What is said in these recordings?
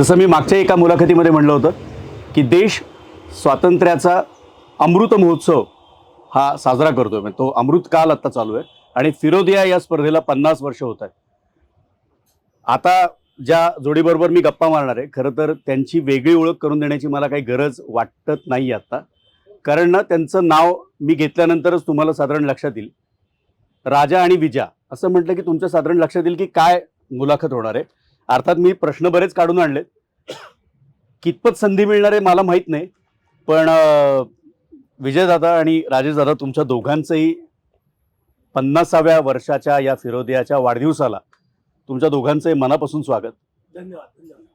जसं मी मागच्या एका मुलाखतीमध्ये म्हणलं होतं की देश स्वातंत्र्याचा अमृत महोत्सव हा साजरा करतोय. म्हणजे तो अमृतकाल आत्ता चालू आहे. आणि फिरोदिया या स्पर्धेला पन्नास वर्ष होत आहेत. आता ज्या जोडीबरोबर मी गप्पा मारणार आहे खरं तर त्यांची वेगळी ओळख करून देण्याची मला काही गरज वाटत नाही आता. कारण ना त्यांचं नाव मी घेतल्यानंतरच तुम्हाला साधारण लक्षात येईल. राजा आणि विजा असं म्हटलं की तुमच्या साधारण लक्षात येईल की काय मुलाखत होणार आहे. अर्थात मी प्रश्न बरेच काढून आणले कितपत संधी मिळणार आहे मला माहीत नाही पण विजयदादा आणि राजेशदादा तुमच्या दोघांचंही पन्नासाव्या वर्षाच्या या फिरोदियाच्या वाढदिवसाला तुमच्या दोघांचंही मनापासून स्वागत. धन्यवाद धन्यवाद.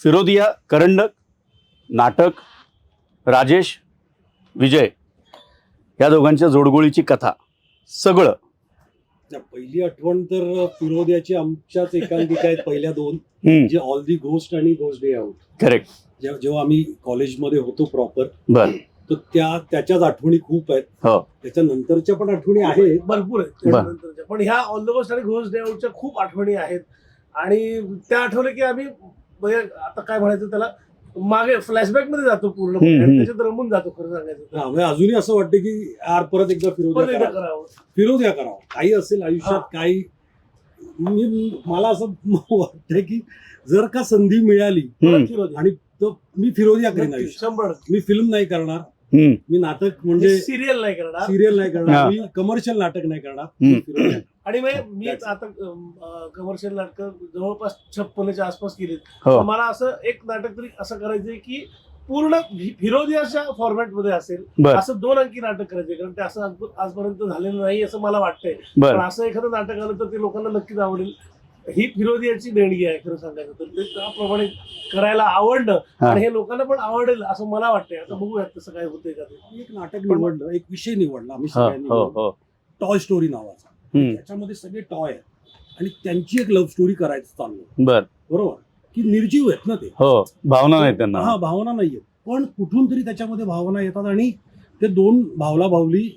फिरोदिया करंडक नाटक राजेश विजय या दोघांच्या जोडगोळीची कथा. सगळं. पहिली आठवण तर फिरोदियाची आमच्याच एकांकिका आहेत पहिल्या दोन. जे ऑल दी गोस्ट आणि गोस्ट डे आउट करेक्ट जेव्हा जेव्हा आम्ही कॉलेजमध्ये होतो प्रॉपर बर. तर त्या त्याच्याच आठवणी खूप आहेत. हो. त्याच्या नंतरच्या पण आठवणी आहेत. भरपूर आहेत. पण ह्या ऑन द गोस्ट आणि घोस्ट डे आउटच्या खूप आठवणी आहेत. आणि त्या आठवल्या की आम्ही म्हणजे आता काय म्हणायचं त्याला? मागे फ्लॅशबॅकमध्ये जातो पूर्ण हम्म, हम्म. त्याच्यात रमून जातो खरं सांगायचं तर. हा, म्हणजे अजूनही असं वाटतं की यार परत एकदा फिरोदिया एकदा करावं. करावं फिरोदिया करावं काही असेल आयुष्यात. काही मी मला असं वाटतंय की जर का संधी मिळाली हम्म, परत. आणि तो मी फिरोदिया करीन नक्की, आयुष्यात शंभर मी फिल्म नाही करणार मी नाटक म्हणजे सिरियल नाही करणार. सिरियल नाही. करणार. मी कमर्शियल नाटक नाही करणार. आणि मग मी. आता कमर्शियल नाटक जवळपास छप्पनच्या आसपास केलीत. हो. तर मला असं एक नाटक तरी असं करायचंय की पूर्ण फिरोदियाच्या फॉर्मॅटमध्ये असेल असं दोन अंकी नाटक करायचे कारण ते असं आज- आजपर्यंत झालेलं नाही असं मला वाटतंय. पण असं एखादं नाटक आलं तर ते लोकांना नक्कीच आवडेल. ही फिरोदियाची देणगी आहे खरं सांगायचं तर. ते त्याप्रमाणे करायला आवडलं. हा. आणि हे लोकांना पण आवडेल असं मला वाटतंय. आता बघूयात तसं काय होतंय का ते एक नाटक निवडलं एक विषय निवडला आम्ही हो सगळ्यांनी हो हो. टॉय स्टोरी नावाचा. हम्म, त्याच्यामध्ये सगळे टॉय आहेत. आणि त्यांची एक लव्ह स्टोरी करायचं चाललो बर. बरोबर? की निर्जीव आहेत ना ते. हो भावना नाही त्यांना. हा भावना नाहीये. पण कुठून तरी त्याच्यामध्ये भावना येतात आणि ते दोन भावला भावली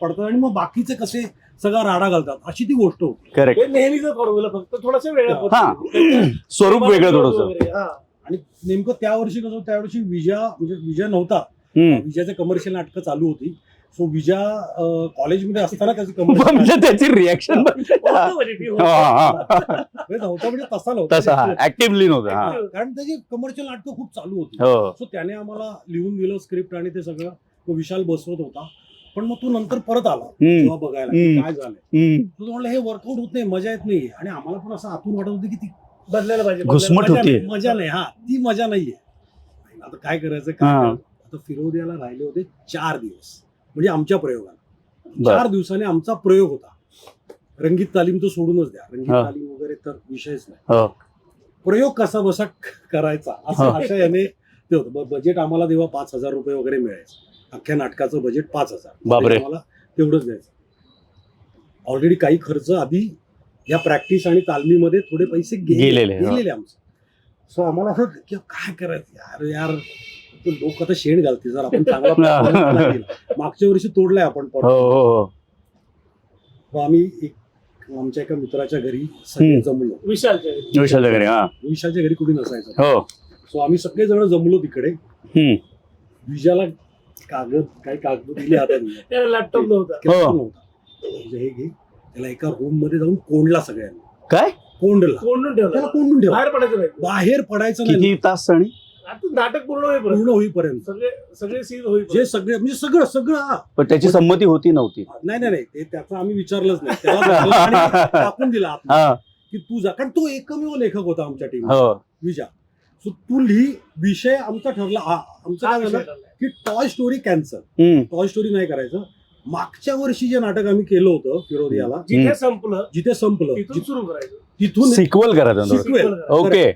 पडतात आणि मग बाकीचे कसे सगळा राडा घालतात. अशी ती गोष्ट होती. करेक्ट हे नेहमीच फॉर्म्युला फक्त थोडंसं हा. स्वरूप वेगळं थोडस. हा. आणि नेमकं त्या वर्षी कसं त्या वर्षी विजया म्हणजे विजय नव्हता. विजयाचे कमर्शियल नाटकं चालू होती. सो विजया अं, कॉलेजमध्ये असताना त्याची कमर्शियल म्हणजे त्याची रिॲक्शन होतं. म्हणजे होतं. नव्हता म्हणजे तसा नव्हता. हा. ऍक्टिव्हली नव्हतं हा. कारण त्याची कमर्शियल नाटकं खूप चालू होती. हो. सो त्याने आम्हाला लिहून दिलं स्क्रिप्ट आणि ते सगळं. तो विशाल बसवत होता. पण मग तो नंतर परत आला. तेव्हा बघायला की. काय हम्म. तो म्हणलं हे वर्कआउट होत नाही मजा येत नाही आणि आम्हाला पण असं आतून वाटत होतं की ती बदलायला पाहिजे. घुसमट मजा होतीये. नाही, मजा नाही. हा ती मजा नाहीये. आता काय करायचं? हा. काय करायचं? आता फिरोदियाला राहिले होते चार दिवस. म्हणजे आमच्या प्रयोगाला. चार दिवसाने आमचा प्रयोग होता. रंगीत तालीम तर सोडूनच द्या. रंगीत हा. तालीम वगैरे तर विषयच नाही. हो. प्रयोग कसा बसा करायचा? असं हा. अशा याने ते होतं. बजेट आम्हाला तेव्हा पाच हजार रुपये वगैरे मिळायचं. अख्ख्या नाटकाचं बजेट पाच हजार बापरे. आम्हाला तेवढंच द्यायचं ऑलरेडी काही खर्च आधी या प्रॅक्टिस आणि तालमीमध्ये थोडे पैसे गे- गेलेले, हा. गेलेले आमचे सो आम्हाला असं की काय करायचं यार यार ते लोक आता शेण घालते जर आपण चांगला. मागच्या वर्षी तोडलाय आपण हो performance. हो हो मग आम्ही एक आमच्या एका मित्राच्या घरी सगळे. जमलो विशालच्या घरी. विशालच्या घरी हा विशाच्या घरी कुठे नसायचं हो सो आम्ही सगळे जण जमलो तिकडे हम्म. कागद काही कागद दिले हातात त्याला लॅपटॉप नव्हता. हो. नव्हता? विजय हे घे. त्याला एका रूममध्ये जाऊन कोंडला सगळ्यांना. काय? कोंडला. कोंडून त्याला ठेवला कोंडून ठेवा बाहेर पडायचं नाही. बाहेर पडायचं नाही. किती तास आणि? आता नाटक पूर्ण होईपर्यंत. पूर्ण होईपर्यंत. सगळे सगळे सीन जे होईपर्यंत सगळे म्हणजे सगळं सगळं हा. पण त्याची संमती होती नव्हती. नाही नाही नाही. ते त्याचं आम्ही विचारलंच नाही. त्याला आणि टाकून दिला आतमध्ये. हा की तू जा. कारण तो एकमेव लेखक होता आमच्या टीम हो. विजा. सो तू लिही विषय आमचा ठरला. हा आमचं काय झालं. की toy story cancel. Toy story नाही करायचं. मागच्या वर्षी जे नाटक आम्ही केलं होतं फिरोदियाला जिथे संपलं जिथे संपलं सुरू करायचं. तिथून सिक्वल करायचं. ओके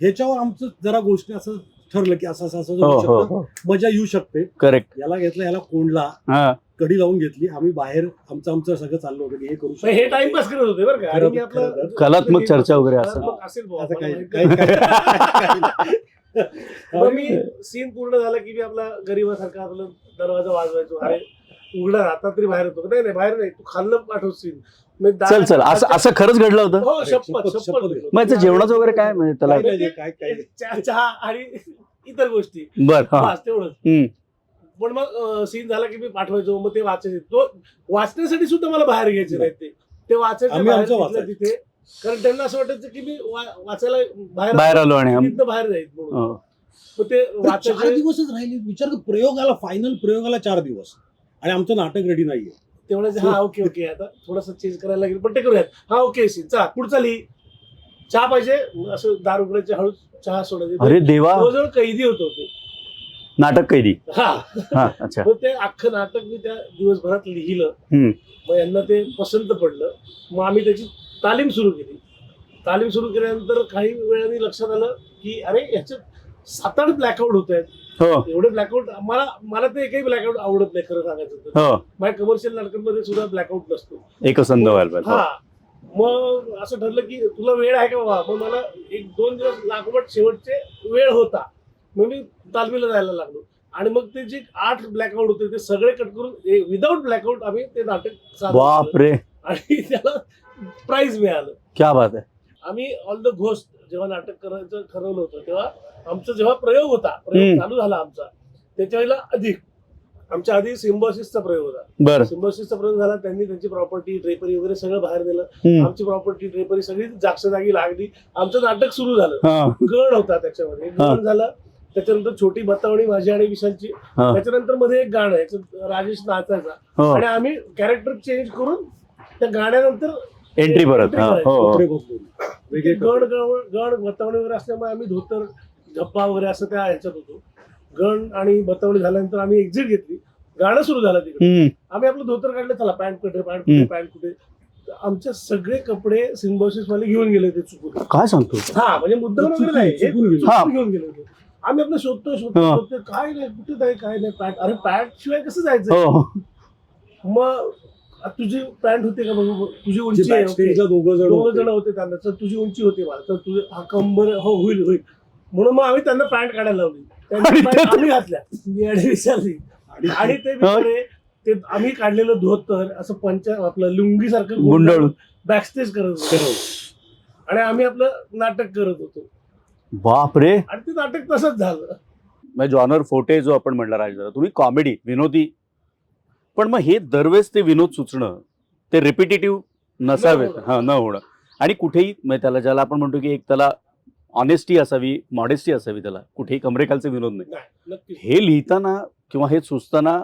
ह्याच्यावर आमचं जरा गोष्टी असं ठरलं की असं असं असं हो हो शकतं. हो. मजा येऊ शकते. करेक्ट याला घेतलं याला कोंडला. हा. कडी लावून घेतली. आम्ही बाहेर आमचं आमचं सगळं चाललं होतं की हे करू पण हे टाइमपास करत होते बरं का. आणि आपलं कलात्मक चर्चा वगैरे असं. कलात्मक असेल बुवा, असं मला काही माहिती काही- नाही. काही- मग मी सीन पूर्ण झाला की मी आपला गरीबासारखा आपलं दरवाजा वाजवायचो. अरे उघडा आता तरी बाहेर येतो नाही नाही बाहेर नाही. तू खाल्लं पाठव सीन चल चल. असं असं खरंच घडलं होतं? हो अरे, शपथ शपथ, शपथ. शपथ. मग याचं जेवणाचं वगैरे काय? म्हणजे त्याला काय काय चहा चहा आणि इतर गोष्टी. बर हा. बस तेवढंच. हम्म. पण मग सीन झाला की मी पाठवायचो मग ते वाचायचे तो वाचण्यासाठी सुद्धा मला बाहेर घ्यायचे नाही ते. ते वाचायचे आम्ही बाहेर आमचं तिथल्या वाचायचो. तिथे. कारण त्यांना असं वाटायचं की मी वा- वाचायला बाहेर बाहेर आलो आणि आम- तिथनं बाहेर जाईल म्हणून. हो. मग ते तर चार वाचायचे दिवसच राहिले. विचार कर, प्रयोगाला फायनल प्रयोगाला चार दिवस. आणि आमचं नाटक रेडी नाहीये. तेवढ्याच हा ओके ओके आता थोडंसं चेंज करायला लागेल पण ते करूयात. हा ओके सीन चला पुढचा लिही चहा पाहिजे असं दार उघडायचे हळू चहा सोडायचे. अरे देवा. जवळजवळ कैदी होतो ते. नाटक कैदी. हा. हा अच्छा. मग ते अख्खं नाटक मी त्या दिवसभरात लिहिलं. हम्म. मग यांना ते पसंत पडलं. मग आम्ही त्याची तालीम सुरू केली. तालीम सुरू केल्यानंतर काही वेळाने लक्षात आलं की अरे याच्यात सात आठ ब्लॅकआउट होत आहेत. हो. एवढे ब्लॅकआउट मला मला ते एकही ब्लॅकआउट आवडत नाही खरं सांगायचं तर. हो. माझ्या कमर्शियल नाटकांमध्ये सुद्धा ब्लॅकआउट नसतो. एकसंध व्हायला पाहिजे. हा. मग असं ठरलं की तुला वेळ आहे का बाबा? मग मला एक दोन दिवस लागवट शेवटचे वेळ होता. मग मी तालमीला जायला लागलो. आणि मग ते जे आठ ब्लॅकआउट होते ते सगळे कट करून विदाऊट ब्लॅकआउट आम्ही ते नाटक सादर बाप केलं. रे आणि त्याला प्राइज मिळालं. क्या बात आहे. आम्ही ऑल द घोस्ट जेव्हा नाटक करायचं ठरवलं होतं तेव्हा आमचा जेव्हा प्रयोग होता प्रयोग. चालू झाला आमचा त्याच्या वेळेला अधिक आमच्या आधी सिम्बॉसिसचा प्रयोग होता. सिम्बॉसिसचा प्रयोग झाला त्यांनी त्यांची प्रॉपर्टी ड्रेपरी वगैरे सगळं बाहेर दिलं. आमची प्रॉपर्टी ड्रेपरी सगळी जागच्या जागी लागली. आमचं नाटक सुरू झालं. गण होता त्याच्यामध्ये. गण झालं. त्याच्यानंतर छोटी बतावणी माझी आणि विशालची हा. त्याच्यानंतरमध्ये एक गाणं याच्यात राजेश नाचायचा. हो. आणि आम्ही कॅरेक्टर चेंज करून त्या गाण्यानंतर एंट्री परत हा हो हो. वेगळे गण. गण गण बतावणी वगैरे असल्यामुळे आम्ही धोतर झप्पा वगैरे असं त्या ह्याच्यात होतो. गण आणि बतावणी झाल्यानंतर आम्ही एक्झिट घेतली. गाणं सुरू झालं तिकडे. हम्म. आम्ही आपलं धोतर काढलं चला पॅन्ट कुठे पॅन्ट कुठे हम्म. पॅन्ट कुठे. तर आमचे सगळे कपडे सिम्बॉसिस वाले घेऊन गेले होते चुकून. काय सांगतो? हा म्हणजे मुद्दा वगैरे नाही हे चुकून हा. घेऊन गेले होते. आम्ही आपलं शोधतो शोधतो हा. शोधतो काय नाही कुठे जाय काय नाही पॅन्ट अरे पॅन्ट शिवाय कसं जायचं हो. मग आ, तुझी पॅन्ट होते का बघू तुझी उंची आहे okay. दोघं जण दोघं होते. जण होते त्यांना तर तुझी उंची होती मला तर तुझे हा कंबर हो होईल होईल म्हणून मग आम्ही त्यांना पॅन्ट काढायला लावली त्यांनी आणि पॅन्ट आम्ही घातल्या मी आणि विचारली आणि ते बिचारे ते आम्ही काढलेलं धोतर असं पंचा आपलं लुंगी सारखं गुंडाळून. बॅकस्टेज करत होतो. आणि आम्ही आपलं नाटक करत होतो बाप रे आणि ते नाटक तसंच झालं. म्हणजे जॉनर फोटे जो आपण म्हणला राजदादा तुम्ही कॉमेडी विनोदी. पण मग हे दरवेळेस ते विनोद सुचणं ते रिपिटेटिव्ह नसावेत. हा न होणं. आणि कुठेही म्हणजे त्याला ज्याला आपण म्हणतो की एक त्याला ऑनेस्टी असावी मॉडेस्टी असावी त्याला कुठेही कमरेखालचे विनोद नाही. हे लिहिताना किंवा हे सुचताना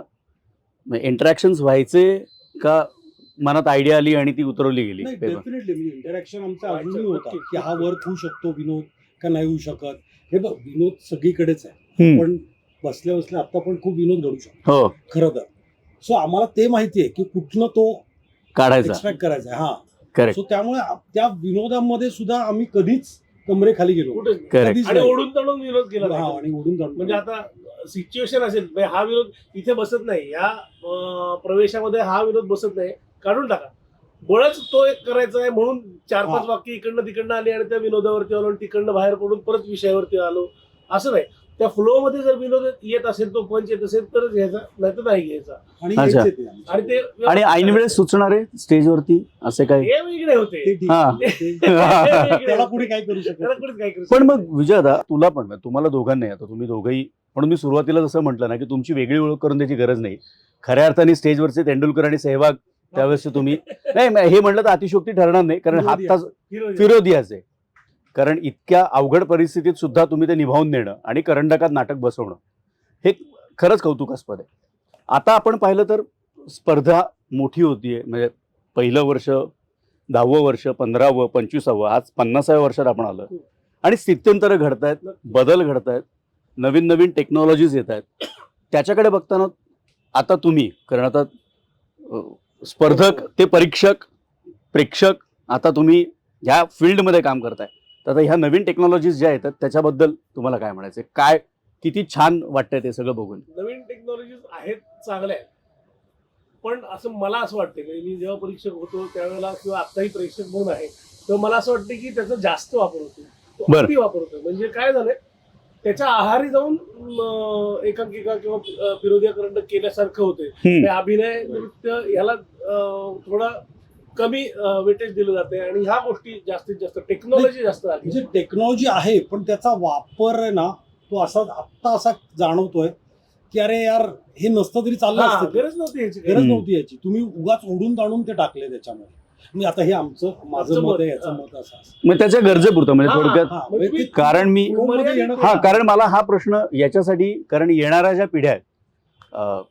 इंटरॅक्शन व्हायचे का मनात आयडिया आली आणि ती उतरवली गेली? डेफिनेटली म्हणजे इंटरॅक्शन आमचा अजूनही होता. की हा वर्क होऊ शकतो विनोद. का नाही होऊ शकत. हे बघ विनोद सगळीकडेच आहे. पण बसल्या बसल्या आता पण खूप विनोद घडू शकतो. हो. खरं तर. सो आम्हाला ते माहिती आहे की कुठनं तो काढायचा. एक्सट्रॅक्ट करायचा. हा. करेक्ट सो त्यामुळे त्या विनोदामध्ये सुद्धा आम्ही कधीच कमरे खाली गेलो आणि. ओढून तडून विरोध केला हा, नाही. आणि ओढून काढून. म्हणजे आता सिच्युएशन असेल म्हणजे हा विरोध इथे बसत नाही. या प्रवेशामध्ये हा विरोध बसत नाही. काढून टाका. बळच तो एक करायचा आहे म्हणून चार पाच. वाक्य इकडनं तिकडनं आली आणि त्या विनोदावरती आलो आणि तिकडनं बाहेर पडून परत विषयावरती आलो. असं नाही. त्या फ्लो मध्ये जर विनोद येत असेल तो पंच येत असेल तरच घ्यायचा नाही तर नाही घ्यायचा. आणि ते आणि ऐन वेळेस सुचणारे स्टेजवरती असे काय हे वेगळे होते. त्याला काय करू शकत पण मग विजयदा तुला पण तुम्हाला दोघांनाही आता तुम्ही दोघंही म्हणून मी सुरुवातीला जसं म्हटलं ना की तुमची वेगळी ओळख करून द्यायची गरज नाही. खऱ्या अर्थाने स्टेजवरचे तेंडुलकर आणि सहवाग त्यावेळेस तुम्ही नाही म- हे म्हटलं तर अतिशोक्ती ठरणार नाही कारण विरोधी Hero- विरोधीच आहे. कारण इतक्या अवघड परिस्थितीत सुद्धा तुम्ही ते निभावून नेणं आणि करंडकात नाटक बसवणं हे खरंच कौतुकास्पद आहे. आता आपण पाहिलं तर स्पर्धा मोठी होतीये म्हणजे पहिलं वर्ष दहावं वर्ष पंधरावं पंचवीसावं आज पन्नासाव्या वर्षात आपण आलं आणि स्थित्यंतरं घडतायत बदल घडतायत नवीन नवीन टेक्नॉलॉजीज येत आहेत त्याच्याकडे बघताना आता तुम्ही कारण आता अ, स्पर्धक ते परीक्षक प्रेक्षक आता तुम्ही ह्या फील्डमध्ये काम करताय. तर आता ह्या नवीन टेक्नॉलॉजीज ज्या येतात त्याच्याबद्दल तुम्हाला काय म्हणायचं काय किती छान वाटतंय ते सगळं बघून? नवीन टेक्नॉलॉजीज आहेत चांगल्या आहेत. पण असं मला असं वाटतं की मी जेव्हा परीक्षक होतो त्यावेळेला किंवा आत्ताही परीक्षक म्हणून आहे तेव्हा मला असं वाटतं की त्याचा जास्त वापर होतो. वापर होतो म्हणजे काय झालंय त्याच्या आहारी जाऊन अं, एकांकिका किंवा अं, विरोधी करंड केल्यासारखं होते हम्म. ते अभिनय नृत्य ह्याला अं, थोडा कमी वेटेज दिलं जाते आणि ह्या गोष्टी जास्तीत जास्त टेक्नॉलॉजी जास्त आली म्हणजे टेक्नॉलॉजी आहे पण त्याचा वापर आहे ना तो असा आत्ता असा जाणवतोय की अरे यार हे नसतं तरी चाललं हा, असतं गरज नव्हती ह्याची काही. गरज. नव्हती याची तुम्ही उगाच ओढून ताणून ते टाकले त्याच्यामध्ये म्हणजे आता हे आमचं माझं मत आहे याचं हा. मत असं असं. मग त्याच्या गरजेपुरतं म्हणजे हा, थोडक्यात हा, म्हणजे ते कारण मी मध्ये येणं- हा कारण मला हा प्रश्न याच्यासाठी कारण येणाऱ्या ज्या पिढ्या आहेत अं,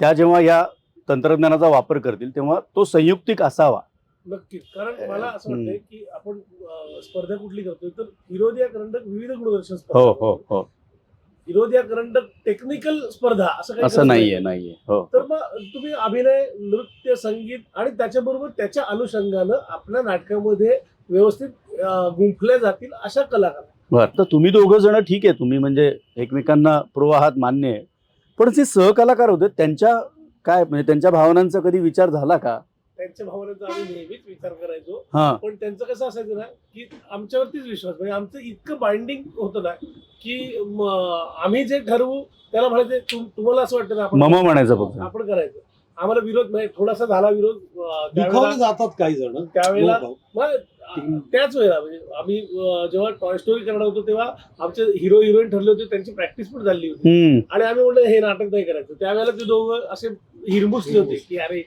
त्या जेव्हा या तंत्रज्ञानाचा वापर करतील तेव्हा तो संयुक्तिक असावा नक्कीच कारण मला असं. वाटतंय की आपण अं, स्पर्धा कुठली करतोय तर विरोधी करंडक विविध गुणदर्शन हो स्पर्धा हो हो विरोधी करंडक टेक्निकल स्पर्धा असं काही असं नाहीये नाहीये. हो. तर मग तुम्ही अभिनय नृत्य संगीत आणि त्याच्याबरोबर त्याच्या अनुषंगानं आपल्या नाटकामध्ये व्यवस्थित गुंफल्या जातील अशा कलाकार. बर तर तुम्ही दोघं जण ठीक आहे. तुम्ही म्हणजे एकमेकांना प्रो आहात मान्य आहे. पण जे सहकलाकार होते त्यांच्या काय म्हणजे त्यांच्या भावनांचा कधी विचार झाला का? त्यांच्या भावनेचा आम्ही नेहमीच विचार करायचो. हा. पण त्यांचं कसं असायचं ना की आमच्यावरतीच विश्वास. म्हणजे आमचं इतकं बाइंडिंग होतं ना की म, आम्ही जे ठरवू त्याला म्हणायचं तुम- तुम्हाला असं वाटतं ना आपण मम म्हणायचं फक्त. आपण करायचं. आम्हाला विरोध म्हणजे थोडासा झाला विरोध अं, दुखावले त्यावेळेला जातात काही जण. त्यावेळेला. मग त्याच वेळेला म्हणजे आम्ही अं, जेव्हा टॉय स्टोरी करणार होतो तेव्हा आमचे हिरो हिरोईन ठरले होते त्यांची प्रॅक्टिस पण झाली होती. हम्म. आणि आम्ही म्हणलं हे नाटक नाही करायचं. त्यावेळेला ते दोघं असे हिरमुसले होते की अरे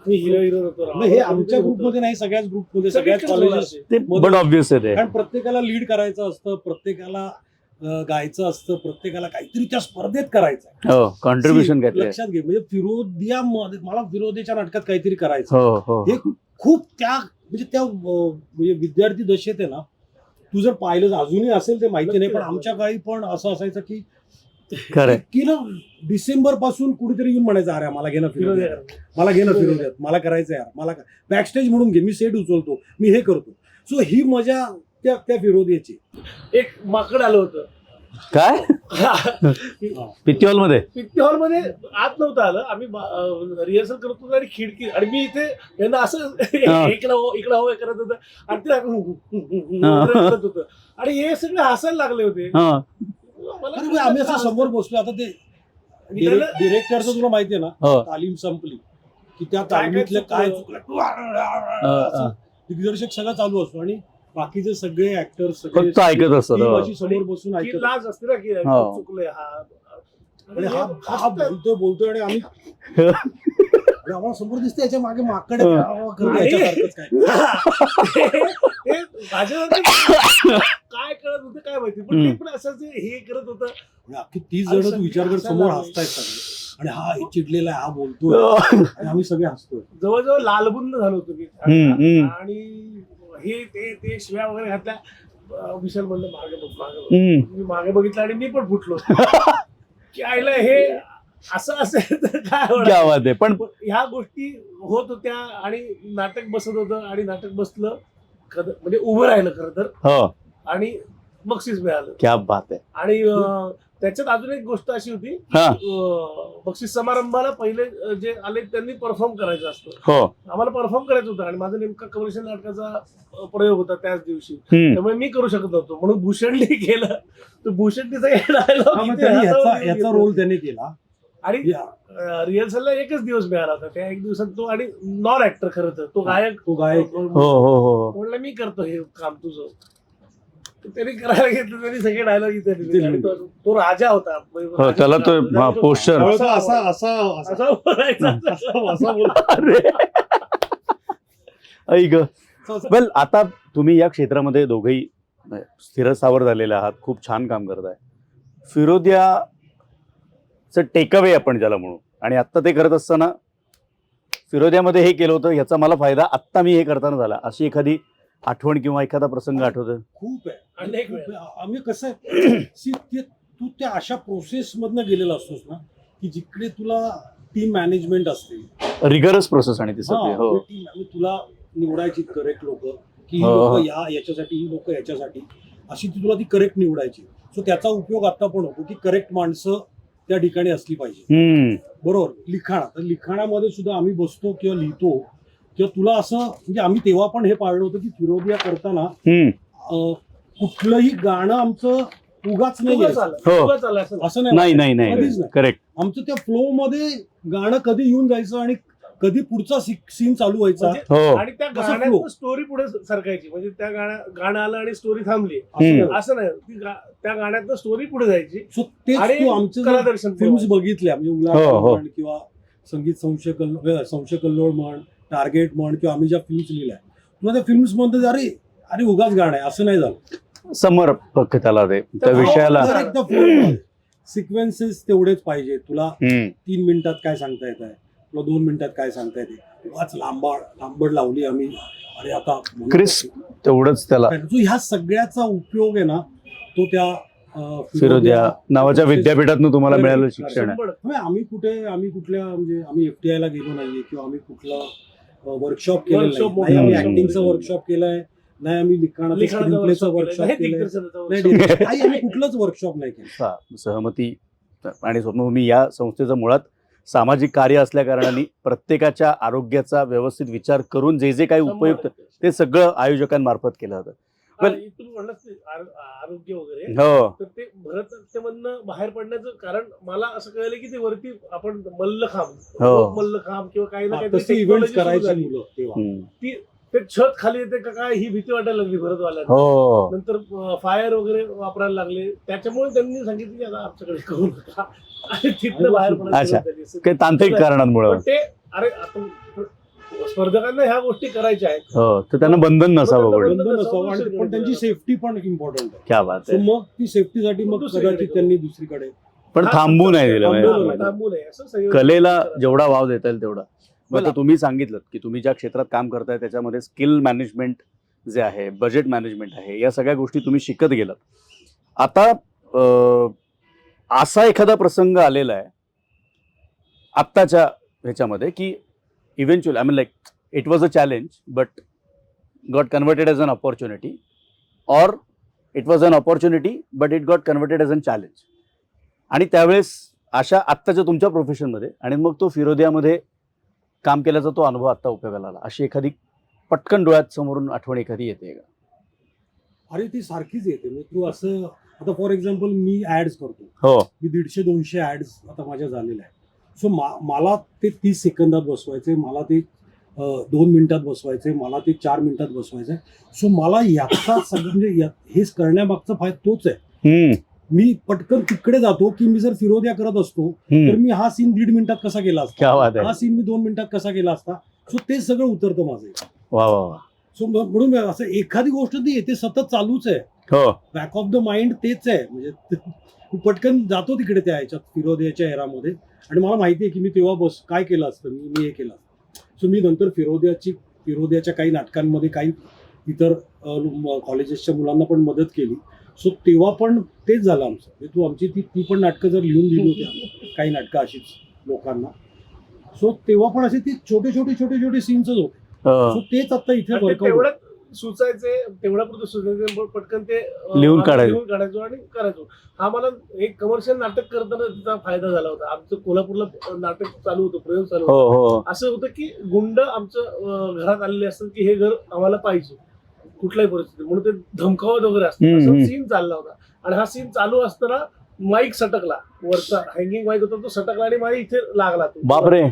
आम्ही हिरो हिरो होतो राव. म्हणजे हे आमच्या ग्रुपमध्ये नाही सगळ्याच ग्रुपमध्ये सगळ्याच कॉलेजेस ते. ते बट ऑब्विस आहे ते. कारण प्रत्येकाला लीड करायचं असतं प्रत्येकाला अं, गायचं असतं प्रत्येकाला काहीतरी त्या स्पर्धेत करायचं आहे. हो कॉन्ट्रीब्युशन See, घेतलंय. लक्षात घे म्हणजे फिरोदिया मध्ये मला फिरोदेच्या नाटकात काहीतरी करायचं हो हो हे. खूप त्या म्हणजे त्या अं, म्हणजे विद्यार्थी दशेत आहे ना तू जर पाहिलं अजूनही असेल ते माहिती नाही पण आमच्या काळी पण असं असायचं की खरंय. की ना डिसेंबरपासून कुठेतरी येऊन म्हणायचं अरे मला घे ना विरोध फिरोदिया मला घे ना फिरोदियात मला करायचं यार. मला बॅकस्टेज म्हणून घे. मी सेट उचलतो. मी हे करतो. सो ही मजा त्या त्या फिरोदियाची एक माकड आलं होतं. काय? पित्ती हॉलमध्ये पित्ती हॉलमध्ये आत नव्हतं आलं. आम्ही रिहर्सल करत होतो आणि खिडकी. आणि मी इथे यांना असं. इकडं हो इकडं हो हे करत होतं. आणि ते वगैरे करत होतं. आणि हे सगळे हसायला लागले होते. हा. आम्ही असं समोर बसलो आता ते डिरेक्टरचं तुला माहिती आहे ना? हो. तालीम संपली. की त्या काय तालमीतलं काय असं दिग्दर्शक सगळं चालू असतो. आणि बाकीचे सगळे ऍक्टर फक्त ऐकत असतात हो. समोर बसून की ऐकत लाज असते ना की हो. चुकलंय हा. आणि हा हा. बोलतोय बोलतोय आणि आम्ही आम्हाला समोर दिसते याच्या मागे माकड आहे. हो. हा, करतो याच्यासारखंच काय हे काय करत होतं काय माहिती पण ते हम्म. पण असं जे हे करत होतं आणि अख्खी तीस जण तू विचार कर समोर हसतायत सगळे आणि हा हे चिडलेला आहे हा बोलतोय हो. आणि आम्ही सगळे हसतोय जवळजवळ लालबुंद झालो होतो मी हम्म, हम्म. आणि हे ते ते शिव्या वगैरे घातल्या अं, विशाल म्हणलं मागे बघ मागे बघ हम्म. मी मागे बघितलं आणि मी पण फुटलो की आईला हे असं असेल तर काय होणार? क्या बात आहे पण ह्या गोष्टी होत होत्या आणि नाटक बसत होतं आणि नाटक बसलं खरं म्हणजे उभं राहिलं खरं तर. हो. आणि बक्षीस मिळालं. क्या बात आहे. आणि अं, त्याच्यात अजून एक गोष्ट अशी होती हा. अं, बक्षीस समारंभाला पहिले अं, जे आले त्यांनी परफॉर्म करायचं असतं. हो. आम्हाला परफॉर्म करायचं होतं आणि माझा नेमका कमर्शियल नाटकाचा अं, प्रयोग होता त्याच दिवशी. हम्म. त्यामुळे मी करू शकत नव्हतो. म्हणून भूषणनी केलं. तर भूषणनीचा हा, मग त्यांनी. रोल त्याने केला. आणि रिहर्सलला एकच दिवस मिळाला होता. त्या एक दिवसात तो आणि नॉन ऍक्टर खरं तर तो गायक. तो गायक. हो हो हो हो. म्हणलं मी करतो हे काम तुझं. तर त्यांनी करायला घेतलं त्यांनी सगळे डायलॉग इथे. आणि तो तो राजा होता. हो, त्याला तो हा, पोस्टर. त्यामुळे तो असा असा असा. असा बोलायचा. असा बोल अरे. ऐक वेल आता तुम्ही या क्षेत्रामध्ये दोघेही स्थिरस्थावर झालेले आहात. खूप छान काम करताय. फिरोदियाचं टेकअवे आपण ज्याला म्हणू. आणि आत्ता ते करत असताना फिरोदियामध्ये हे केलं होतं याचा मला फायदा आत्ता मी हे करताना झाला. अशी एखादी आठवण किंवा एखादा प्रसंग आठवतोय? खूप आहे. अनेक. आम्ही कसं आहे ते- तू त्या अशा प्रोसेस मधनं गेलेला असतोस ना की जिकडे तुला टीम मॅनेजमेंट असते. रिगरस प्रोसेस आणि ती सगळी हा, हो. ते team- आणि तुला निवडायची करेक्ट लोक की ही हो, हो. लोक या याच्यासाठी ही लोक याच्यासाठी अशी ती तुला ती करेक्ट निवडायची. सो त्याचा उपयोग आता पण होतो की करेक्ट माणसं त्या ठिकाणी असली पाहिजे. हम्म. बरोबर. लिखाण. तर लिखाणामध्ये सुद्धा आम्ही बसतो किंवा लिहितो किंवा तुला असं म्हणजे आम्ही तेव्हा पण हे पाळलं होतं की फिरोदिया करताना हम्म. अं, कुठलंही गाणं आमचं उगाच नाही उगाच यायचं. आलं. हो. उगाच आलं असं असं नाही. नाही नाही नाही. नाही. करेक्ट आमचं त्या फ्लो मध्ये गाणं कधी येऊन जायचं आणि कधी पुढचा सीन चालू व्हायचा? म्हणजे हो. आणि त्या गाण्यात flow. स्टोरी पुढे सरकायची. म्हणजे त्या गाण्या गाणं आलं आणि स्टोरी थांबली. असं हम्म. नाही. असं नाही. ती गा- त्या गाण्यात स्टोरी पुढे जायची. तेच आणि तू आमचे कला दर्शन फिल्म्स बघितल्या म्हणजे हो, हो. उल्हास म्हण किंवा संगीत संशय कल्लोळ संशय कल्लोळ म्हण टार्गेट म्हण किंवा आम्ही ज्या फिल्म्स लिहिल्या तुला त्या फिल्म्समध्ये अरे अरे उगाच गाणं आहे. असं नाही झालं. समर्पक त्याला ते त्या विषयाला. हो, सिक्वेन्सेस तेवढेच पाहिजे तुला हम्म. तीन मिनिटात काय सांगता येत आहे तुला दोन मिनिटात काय सांगता येते उगाच लांबाड लांबड लावली आम्ही अरे आता Crisp. तेवढंच त्याला So ह्या सगळ्याचा उपयोग आहे ना तो त्या अं, फिरोदिया नावाच्या विद्यापीठातून तुम्हाला. मिळालं शिक्षण आहे शंभर. आम्ही कुठे आम्ही कुठल्या म्हणजे आम्ही एफटीआय ला गेलो नाहीये किंवा आम्ही कुठलं वर्कशॉप केलेलं Workshop नाही. नाही आम्ही मोठं. ऍक्टिंगचं वर्कशॉप केलंय नाही आम्ही लिखाणाचं स्क्रीनप्लेचं केलंय, वर्कशॉप नाही केलंय दिग्दर्शनाचं नाही कुठलंच वर्कशॉप नाही केलं हा, सहमती आणि स्वप्नभूमी या संस्थेचं मुळात सामाजिक कार्य असल्या कारणाने प्रत्येकाच्या आरोग्याचा व्यवस्थित विचार करून जे जे काही उपयुक्त ते सगळं आयोजकांमार्फत केलं जातं. आरोग्य वगैरे हो. तर ते भरतनाट्यमधनं बाहेर पडण्याचं कारण मला असं कळलं की ते वरती आपण मल्लखांब हो. मल्लखांब किंवा काही ना काही करायचे. ते छत खाली येते का काय ही भीती वाटायला लागली भरतवाल्यांना. हो. नंतर फायर वगैरे वापरायला लागले. त्याच्यामुळे त्यांनी सांगितलं की आता आमच्याकडे करू नका आणि तिथनं बाहेर अच्छा. काही तांत्रिक कारणांमुळे. पण ते अरे आता स्पर्धकांना ह्या गोष्टी करायच्या आहेत. हो तर त्यांना बंधन नसावं बंधन पडेल बंधन असावं आणि पण त्यांची सेफ्टी पण इम्पॉर्टंट आहे. क्या बात आहे. मग ती सेफ्टीसाठी मग दुसरीकडे कदाचित त्यांनी दुसरीकडे. पण थांबू नाही दिलं थांबवलं म्हणजे. नाही. थांबू असं कलेला. जेवढा वाव देता येईल तेवढा. आता तुम्ही सांगितलं की तुम्ही ज्या क्षेत्रात काम करताय त्याच्यामध्ये स्किल मॅनेजमेंट जे आहे बजेट मॅनेजमेंट आहे या सगळ्या गोष्टी तुम्ही शिकत गेलात. आता असा एखादा प्रसंग आलेला आहे आत्ताच्या ह्याच्यामध्ये की eventually I mean like it was a challenge but got converted as an opportunity or it was an opportunity but it got converted as an challenge आणि त्यावेळेस अशा आत्ताच्या तुमच्या प्रोफेशनमध्ये आणि मग तो फिरोदियामध्ये काम केल्याचा तो अनुभव आत्ता उपयोगाला आला. अशी एखादी पटकन डोळ्यात समोरून आठवण एखादी येते का? अरे ती सारखीच येते. म्हणजे तू असं आता फॉर एक्झाम्पल मी ऍड्स करतो. हो. मी दीडशे दोनशे ऍड्स आता माझ्या झालेल्या आहेत. सो मला ते तीस सेकंदात बसवायचे मला ते दोन मिनिटात बसवायचे मला ते चार मिनिटात बसवायचे सो मला याचा सगळं म्हणजे हेच करण्यामागचा फायदा तोच आहे. मी पटकन तिकडे जातो की मी जर फिरोद्या करत असतो तर. मी हा सीन दीड मिनिटात कसा केला असता? हा सीन मी दोन मिनिटात कसा केला असता? सो ते सगळं उतरतं माझं. वा वा वा. सो म्हणून असं एखादी गोष्ट ती येते सतत चालूच आहे. बॅक ऑफ द माइंड तेच आहे. म्हणजे मी पटकन जातो तिकडे त्या ह्याच्यात फिरोदियाच्या एरामध्ये. आणि मला माहिती आहे की मी तेव्हा बस काय केलं असतं? मी मी हे केलं असतं. सो मी नंतर फिरोदियाची फिरोदियाच्या काही नाटकांमध्ये काही इतर कॉलेजेसच्या मुलांना पण मदत केली. सो तेव्हा पण तेच झालं आमचं. म्हणजे तू आमची ती ती पण नाटकं जर लिहून दिली होती आम्ही, काही नाटकं अशीच लोकांना. सो तेव्हा पण असे ती छोटे छोटे छोटे छोटे सीन्सच होते. हो. सो तेच आता इथे आणि ते वर्कआउट तेवढं सुचायचे तेवढ्या पुरतं सुचायचे पटकन ते अं, लिहून काढायचं. लिहून काढायचो आणि करायचो. हा मला एक कमर्शियल नाटक करताना त्याचा फायदा झाला होता. आमचं कोल्हापूरला नाटक चालू होतं प्रयोग चालू हो होता हो. असं होतं की गुंड आमचं अं, घरात आलेले असतात की हे घर आम्हाला पाहिजे. कुठल्याही परिस्थितीत. म्हणून ते धमकावत वगैरे असतात. हम्म, असं हम्म. सीन चालला होता. आणि हा सीन चालू असताना माईक सटकला. वरचा हँगिंग माईक होता तो सटकला आणि माझ्या इथे लागला तो. बापरे.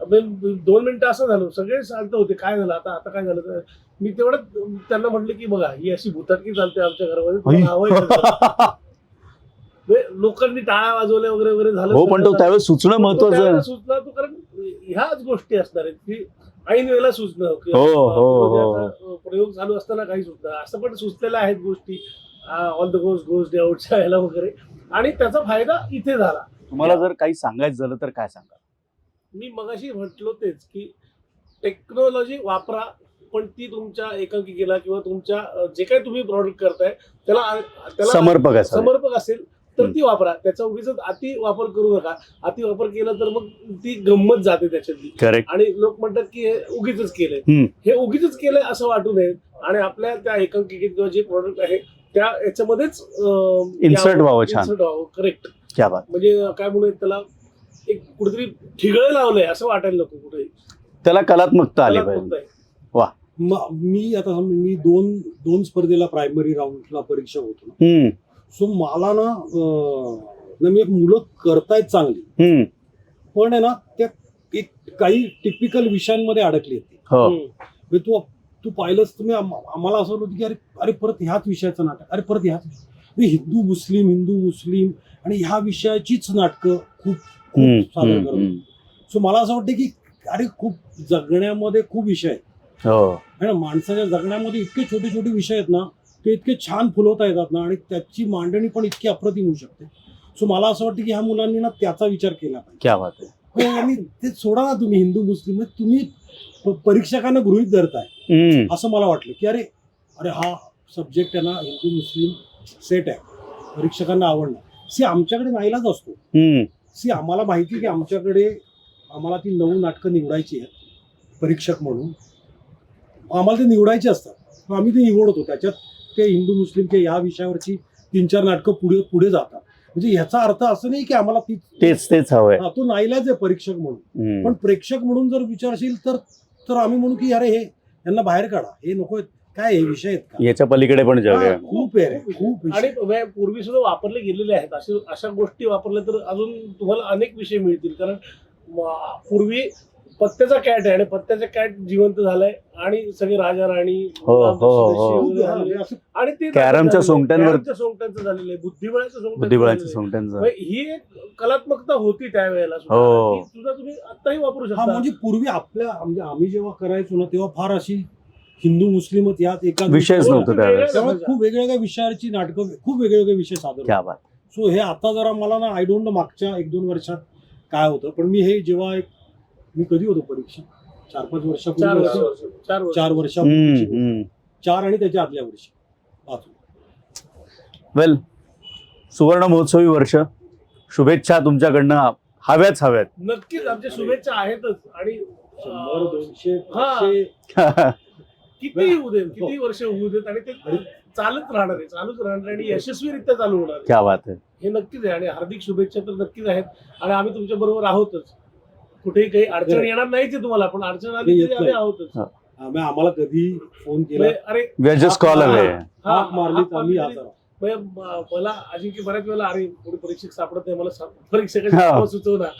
दोन मिनिटं असं झालं. सगळे शांत होते. काय झालं? आता आता काय झालं? मी तेवढं त्यांना म्हटलं की बघा ही अशी भूताटकी चालते आमच्या घरामध्ये? म्हणजे लोकांनी टाळ्या वाजवल्या वगैरे वगैरे झालं हो पण तो. त्यावेळेस सुचणं महत्वाचं. सुचला तो कारण ह्याच गोष्टी असणार आहेत की ऐन वेळेला सुचणं हो, हो, हो. विरोधाचा प्रयोग चालू असताना काही सुचणं असं पण सुचलेलं आहेत गोष्टी. ऑल द गोस्ट गोस्ट आउटच्या याला वगैरे. आणि त्याचा फायदा इथे झाला. तुम्हाला जर काही सांगायचं झालं तर काय सांगा? मी मगाशी म्हटलो तेच की टेक्नॉलॉजी वापरा पण ती तुमच्या एकांकिकेला किंवा तुमच्या अं, जे काही तुम्ही प्रॉडक्ट करताय त्याला त्याला समर्पक. समर्पक असेल. तर. ती वापरा. त्याचा उगीच अति वापर करू नका. अति वापर केला तर मग ती गंमत जाते त्याच्यातली. करेक्ट आणि लोक म्हणतात की हे उगीच केलंय. हम्म. हे उगीच केलंय असं वाटू नये. आणि आपल्या त्या एकांकिकेत किंवा जे प्रॉडक्ट आहे त्या याच्यामध्येच Insert व्हावं छान. इन्सर्ट व्हावं. करेक्ट क्या बात. म्हणजे काय म्हणून त्याला एक कुठेतरी ठिगळ लावलंय असं वाटायला नको कुठे त्याला कलात्मकता आली पाहिजे. होतंय. म- आता मी दोन दोन स्पर्धेला प्रायमरी राऊंडला परीक्षा होतो सो मला ना ना मी एक मुलं करतायत चांगली. हम्म, पण आहे ना त्या एक काही टिपिकल विषयांमध्ये अडकली होती हो. म्हणजे तू तू पाहिलंच तुम्ही आम- आम्हाला असं होतं की अरे अरे परत ह्याच विषयाचं नाटक अरे परत ह्याच म्हणजे हिंदू मुस्लिम हिंदू मुस्लिम आणि ह्या विषयाचीच नाटकं खूप खूप सादर करतो. सो मला असं वाटतं की अरे खूप जगण्यामध्ये खूप विषय आहेत. हो. ना माणसाच्या जगण्यामध्ये इतके छोटे छोटे विषय आहेत ना ते इतके छान फुलवता येतात ना आणि त्याची मांडणी पण इतकी अप्रतिम होऊ शकते. सो मला असं वाटतं की ह्या मुलांनी ना त्याचा विचार केला पाहिजे. क्या बात आहे. हो, आणि ते सोडा ना तुम्ही हिंदू मुस्लिम म्हणजे तुम्ही परीक्षकांना गृहित धरताय. असं मला वाटलं की अरे अरे हा सब्जेक्ट आहे ना हिंदू मुस्लिम सेट आहे. परीक्षकांना आवडणार सी आमच्याकडे नाईलाच असतो. सी आम्हाला माहिती की आमच्याकडे आम्हाला ती नऊ नाटकं निवडायची आहेत परीक्षक म्हणून. आम्हाला ते निवडायची असतात. आम्ही ते निवडतो. त्याच्यात ते हिंदू मुस्लिम ते या विषयावरची तीन चार नाटकं पुढे पुढे जातात. म्हणजे ह्याचा अर्थ असं नाही की आम्हाला ती तेच तेच हवंय. हा, तो नाईलाच आहे परीक्षक म्हणून. पण प्रेक्षक म्हणून जर विचारशील तर तर आम्ही म्हणू की अरे हे यांना बाहेर काढा. हे नको काय हे विषय आहेत का? याच्या पलीकडे पण जग आहे हा, खूप आहे रे. खूप विषय. आणि वे- पूर्वी सुद्धा वापरले गेलेले आहेत. असे अशा गोष्टी वापरल्या तर अजून तुम्हाला अनेक विषय मिळतील. कारण म- पूर्वी पत्त्याचा कॅट आहे आणि पत्त्याचा कॅट जिवंत झालाय आणि सगळे राजा राणी हो, हो, हो. असं आणि ते कॅरमच्या सोंगट्यांवर- कॅरमच्या सोंगट्यांचं झालेलं आहे. बुद्धिबळाच्या सोंगट्यांचं बुद्धिबळाच्या झालेलं. सोंगट्यांचं. ही एक कलात्मकता होती त्यावेळेला सुद्धा. हो. ती सुद्धा तुम्ही आताही वापरू हा शकता. म्हणजे पूर्वी आपल्या म्हणजे आम्ही जेव्हा करायचो ना तेव्हा फार अशी हिंदू मुस्लिमच यात एका विषयच नव्हतं त्यावेळेस खूप वेगवेगळ्या विषयाची नाटकं खूप वेगवेगळे विषय सादर क्या बात. सो हे आता जरा मला ना आय डोंट नो मागच्या एक दोन वर्षात काय होतं पण मी हे जेव्हा एक मी कधी होतो परीक्षा? चार पाच चार वर्षापूर्वी. चार वर्ष. चार वर्षापूर्वी हम्म. चार आणि त्याच्या आदल्या वर्षी. पाच वेल सुवर्ण महोत्सवी वर्ष. शुभेच्छा तुमच्याकडनं. हव्याच हव्यात. नक्कीच आमच्या शुभेच्छा आहेतच. आणि शंभर अं, दोनशे हा. पाचशे. किती होऊ देत किती वर्ष होऊ देत आणि ते चालत राहणार आहे चालूच राहणार आहे आणि यशस्वीरित्या चालू होणार आहे. क्या बात आहे. हे नक्कीच आहे आणि हार्दिक शुभेच्छा तर नक्कीच आहेत. आणि आम्ही तुमच्या बरोबर आहोतच. कुठेही काही अडचण येणार नाहीच आहे तुम्हाला पण अडचण आली तरी आम्ही नाही. आहोतच आम्ही आम्हाला कधी फोन केला म्हणजे अरे we are just call away हा, हाक मारली तर आम्ही हजर आहोत. म्हणजे म- मला अजिंक्य बऱ्याच वेळेला अरे कोणी परीक्षक सापडत नाही मला सा- परीक्षकाची हा. नावं सुचवणार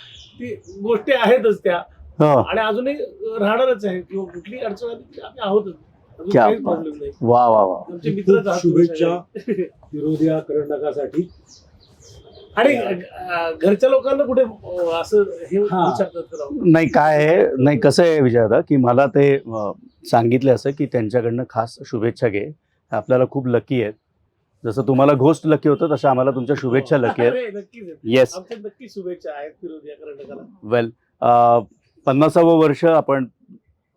ती गोष्टी आहेतच त्या हो आणि अजूनही राहणारच आहे किंवा कुठली अडचण आली तरी आम्ही आहोतच अजून क्या काहीच बात. प्रॉब्लेम नाही वा वा वा खूप आहात तुम्ही शुभेच्छा. सगळे. विरोधी करंडकासाठी आणि घरच्या लोकांना कुठे असं हे हा. विचारतात? नाही काय आहे नाही कसं आहे विचारता की मला ते सांगितलं असं की त्यांच्याकडनं खास शुभेच्छा घे. आपल्याला खूप लकी आहेत. जसं तुम्हाला घोस्ट लकी होतं तसं आम्हाला तुमच्या शुभेच्छा लकी आहेत. येस नक्की शुभेच्छा आहेत वेल पन्नासावं वर्ष आपण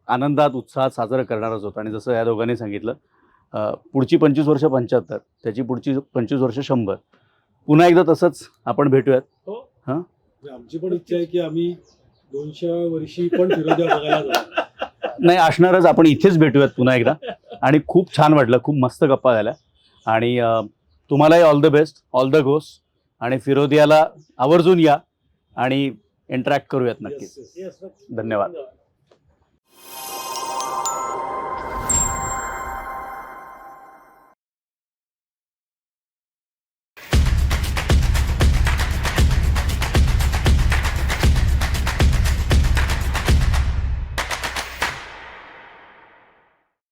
आनंदात उत्साहात साजरं करणारच होतो. आणि जसं या दोघांनी सांगितलं पुढची पंचवीस वर्ष पंच्याहत्तर त्याची पुढची पंचवीस वर्ष शंभर. पुन्हा एकदा तसंच आपण भेटूयात. म्हणजे आमची पण इच्छा आहे की आम्ही दोनशे वर्षी पण विरोध्या बघायला जाऊ. नाही असणारच आपण इथेच भेटूयात पुन्हा एकदा. आणि खूप छान वाटलं खूप मस्त गप्पा झाल्या. आणि तुम्हालाही all the best all the ghost आणि फिरोदियाला आवर्जून या आणि इंटरॅक्ट करूयात नक्कीच. धन्यवाद.